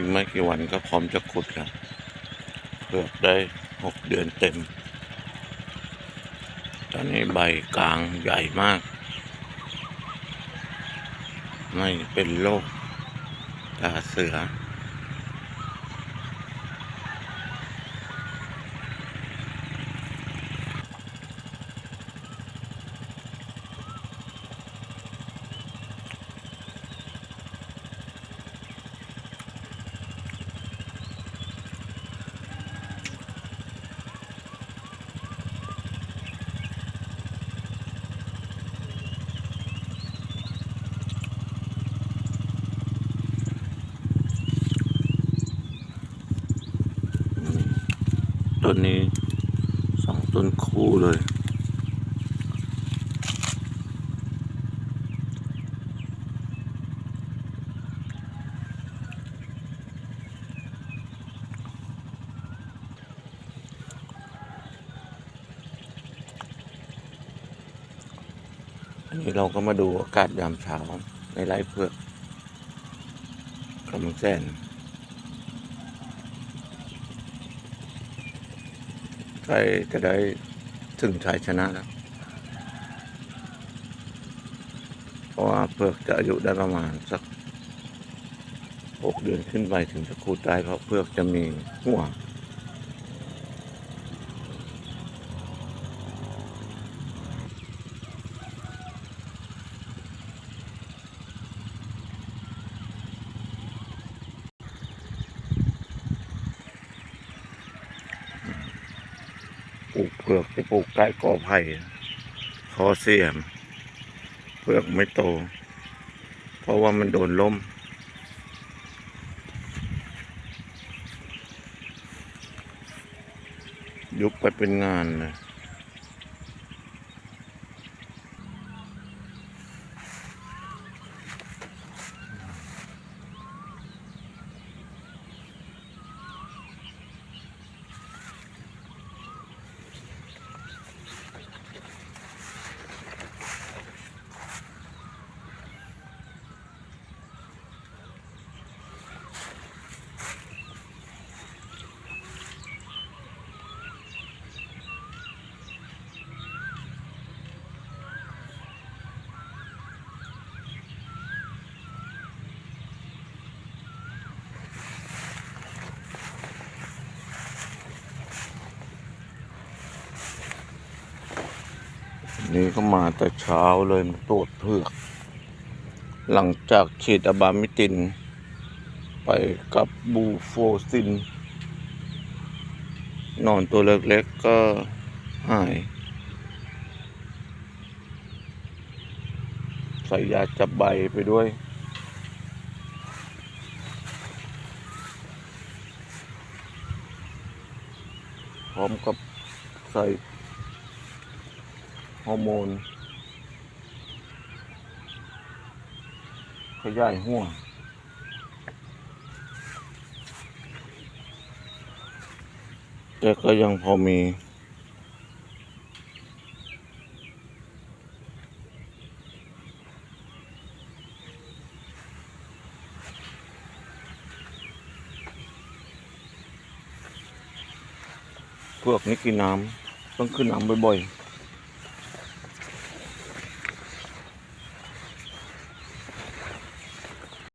อีกไม่กี่วันก็พร้อมจะขุดแล้วเผือกได้หกเดือนเต็ม ตอนนี้ใบกลางใหญ่มาก ไม่เป็นโรคตาเสือ ต้นนี้สองต้นคู่เลย อันนี้เราก็มาดูอากาศยามเช้าในไร่เผือกกำลังแสน ใค รจะได้ถึงชัยชนะแล้วเพราะว่าเปลือกจะอายุได้ประมาณสักหกเดือนขึ้นไปถึงจะคูดได้เพราะเปลือกจะมีหัว ลูกเปลือกจะปลูกใกล้กอไผ่คอเสียม เปลือกไม่โต เพราะว่ามันโดนล้มยุบไปเป็นงานเลย นี่ก็มาแต่เช้าเลยมาตรวจเผือกหลังจากฉีดอะบามิติน ไปกับบูโฟซิน นอนตัวเล็กๆก็หาย ใส่ยาจับใบไปด้วย พร้อมกับใส่ อร์โมนขยายหัวงแต่ก็ยังพอมีพวกนี้กินน้ำต้องขึ้นน้ำบ่อยๆ